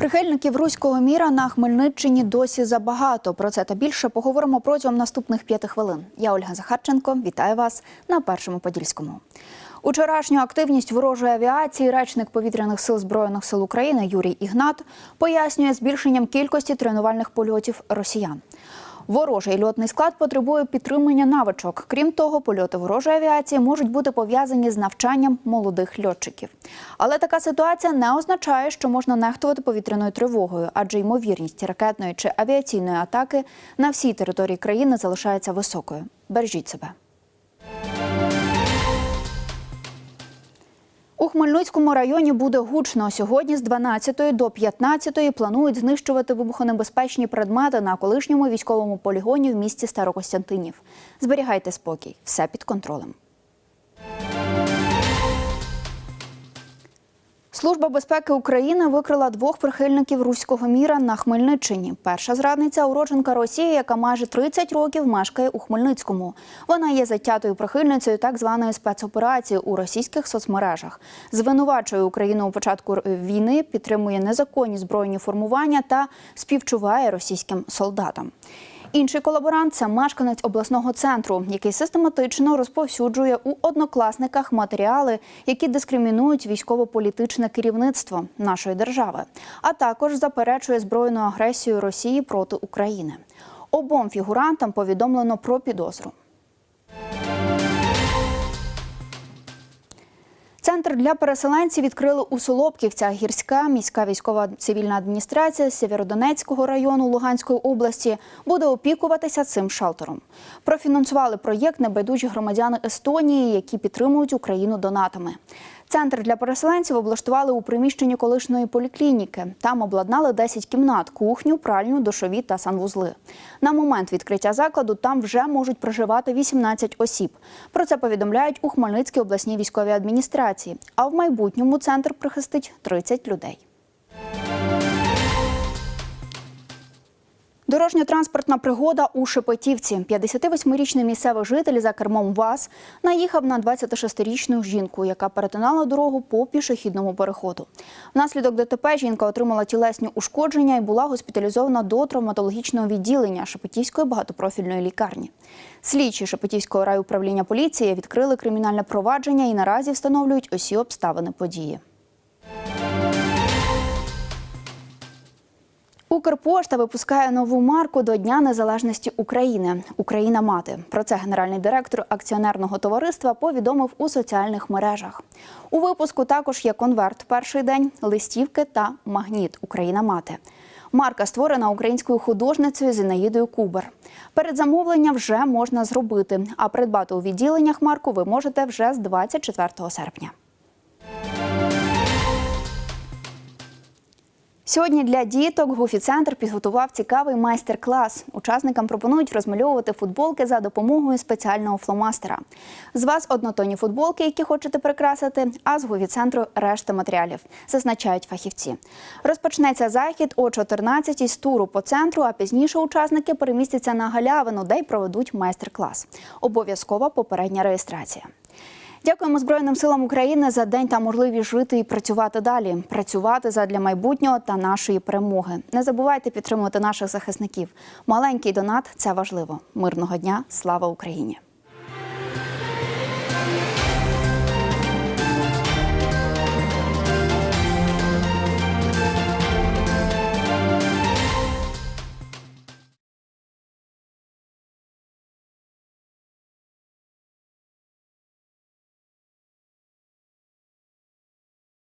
Прихильників руського міра на Хмельниччині досі забагато. Про це та більше поговоримо протягом наступних п'яти хвилин. Я Ольга Захарченко. Вітаю вас на першому подільському. Учорашню активність ворожої авіації речник повітряних сил збройних сил України Юрій Ігнат пояснює збільшенням кількості тренувальних польотів росіян. Ворожий льотний склад потребує підтримання навичок. Крім того, польоти ворожої авіації можуть бути пов'язані з навчанням молодих льотчиків. Але така ситуація не означає, що можна нехтувати повітряною тривогою, адже ймовірність ракетної чи авіаційної атаки на всій території країни залишається високою. Бережіть себе. Хмельницькому районі буде гучно. Сьогодні з 12 до 15 планують знищувати вибухонебезпечні предмети на колишньому військовому полігоні в місті Старокостянтинів. Зберігайте спокій, все під контролем. Служба безпеки України викрила двох прихильників руського міра на Хмельниччині. Перша зрадниця уродженка Росії, яка майже 30 років мешкає у Хмельницькому. Вона є затятою прихильницею так званої спецоперації у російських соцмережах. Звинувачує Україну у початку війни, підтримує незаконні збройні формування та співчуває російським солдатам. Інший колаборант це мешканець обласного центру, який систематично розповсюджує у однокласниках матеріали, які дискримінують військово-політичне керівництво нашої держави, а також заперечує збройну агресію Росії проти України. Обом фігурантам повідомлено про підозру. Центр для переселенців відкрили у Солопківцях. Гірська міська військова цивільна адміністрація Сєвєродонецького району Луганської області буде опікуватися цим шелтером. Профінансували проєкт небайдужі громадяни Естонії, які підтримують Україну донатами. Центр для переселенців облаштували у приміщенні колишньої поліклініки. Там обладнали 10 кімнат, кухню, пральню, душові та санвузли. На момент відкриття закладу там вже можуть проживати 18 осіб. Про це повідомляють у Хмельницькій обласній військовій адміністрації. А в майбутньому центр прихистить 30 людей. Дорожньо-транспортна пригода у Шепетівці. 58-річний місцевий житель за кермом ВАЗ наїхав на 26-річну жінку, яка перетинала дорогу по пішохідному переходу. Внаслідок ДТП жінка отримала тілесні ушкодження і була госпіталізована до травматологічного відділення Шепетівської багатопрофільної лікарні. Слідчі Шепетівського райуправління поліції відкрили кримінальне провадження і наразі встановлюють усі обставини події. Укрпошта випускає нову марку до Дня Незалежності України Україна мати. Про це генеральний директор акціонерного товариства повідомив у соціальних мережах. У випуску також є конверт перший день, листівки та магніт Україна мати. Марка створена українською художницею Зінаїдою Кубер. Передзамовлення вже можна зробити, а придбати у відділеннях марку ви можете вже з 24 серпня. Сьогодні для діток Гуфі-центр підготував цікавий майстер-клас. Учасникам пропонують розмальовувати футболки за допомогою спеціального фломастера. З вас однотонні футболки, які хочете прикрасити, а з Гуфі-центру решта матеріалів, зазначають фахівці. Розпочнеться захід о 14-й з туру по центру, а пізніше учасники перемістяться на галявину, де й проведуть майстер-клас. Обов'язкова попередня реєстрація. Дякуємо Збройним силам України за день та можливість жити і працювати далі, працювати задля майбутнього та нашої перемоги. Не забувайте підтримувати наших захисників. Маленький донат це важливо. Мирного дня, слава Україні!